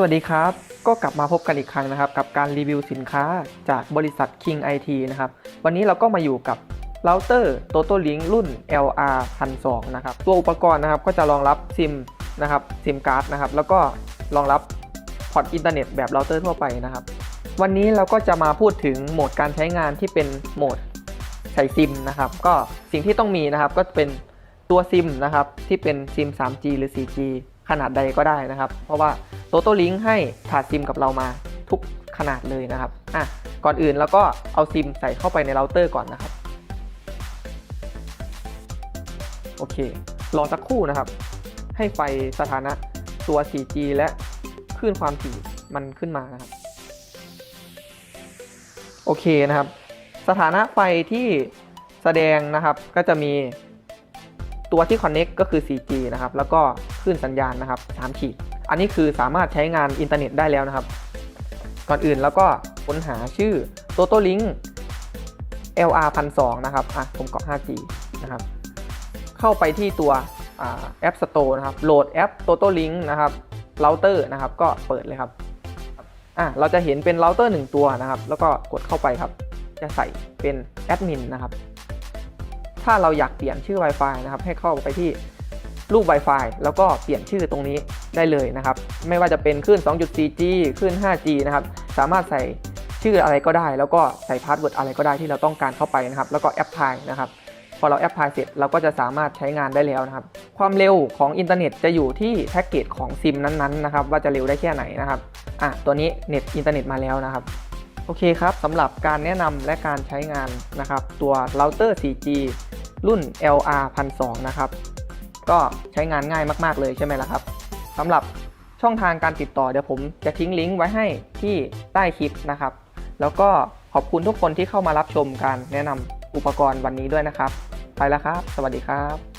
สวัสดีครับ ก็กลับมาพบกันอีกครั้งนะครับ กับการรีวิวสินค้าจากบริษัท King IT นะครับ วันนี้เราก็มาอยู่กับเราเตอร์ Toto Link รุ่น LR 1002นะครับ ตัวอุปกรณ์นะครับก็จะรองรับซิมนะครับซิมการ์ดนะครับ แล้วก็รองรับพอร์ตอินเทอร์เน็ตแบบเราเตอร์ทั่วไปนะครับ วันนี้เราก็จะมาพูดถึงโหมดการใช้งานที่เป็นโหมดใส่ซิมนะครับ ก็สิ่งที่ต้องมีนะครับก็เป็นตัวซิมนะครับที่เป็นซิม 3G หรือ 4G ขนาดใดก็ได้นะครับ เพราะว่า โตโต้ลิงให้ถาดซิมกับเรามาทุกขนาดเลยนะครับอะก่อนอื่นแล้วก็เอาซิมใส่เข้าไปในเราเตอร์ก่อนนะครับ โอเค รอสักครู่นะครับ ให้ไฟสถานะตัว 4G และคลื่นความถี่มันขึ้นมานะครับ โอเคนะครับ สถานะไฟที่แสดงนะครับก็จะมีตัวที่ Connect ก็คือ 4G นะครับ แล้วก็ ลื่นสัญญาณนะครับ3ขีด อันนี้คือสามารถใช้งานอินเทอร์เน็ตได้แล้วนะครับ ก่อนอื่นแล้วก็ค้นหาชื่อ Toto Link LR 1002นะครับอะผมกรอก 5G นะครับ เข้าไปที่ตัวแอป Store นะครับ โหลดแอป Toto Link นะครับเราเตอร์นะครับ ก็เปิดเลยครับอะเราจะเห็นเป็นเราเตอร์หนึ่งตัวนะครับ แล้วก็กดเข้าไปครับ จะใส่เป็นแอดมินนะครับ ถ้าเราอยากเปลี่ยนชื่อ Wi-Fi นะครับ ให้เข้าไปที่ รูป Wi-Fi แล้วก็เปลี่ยนชื่อตรงนี้ได้เลยนะครับ ไม่ว่าจะเป็นคลื่น 2.4G คลื่น 5G นะครับ สามารถใส่ชื่ออะไรก็ได้ แล้วก็ใส่พาสเวิร์ดอะไรก็ได้ที่เราต้องการเข้าไปนะครับ แล้วก็แอปพลายนะครับพอเราแอปพลายเสร็จเราก็จะสามารถใช้งานได้แล้วนะครับ ความเร็วของอินเทอร์เน็ตจะอยู่ที่แพ็กเกจของซิมนั้นๆนะครับ ว่าจะเร็วได้แค่ไหนนะครับอะตัวนี้เน็ตอินเทอร์เน็ตมาแล้วนะครับโอเคครับสำหรับการแนะนำและการใช้งานนะครับ ตัวเราเตอร์ 4G รุ่น LR 1002 นะครับ ก็ใช้งานง่ายมาก ๆ เลยใช่ไหมล่ะครับสำหรับช่องทางการติดต่อเดี๋ยวผมจะทิ้งลิงก์ไว้ให้ที่ใต้คลิปนะครับ แล้วก็ขอบคุณทุกคนที่เข้ามารับชมการแนะนำอุปกรณ์วันนี้ด้วยนะครับ ไปแล้วครับ สวัสดีครับ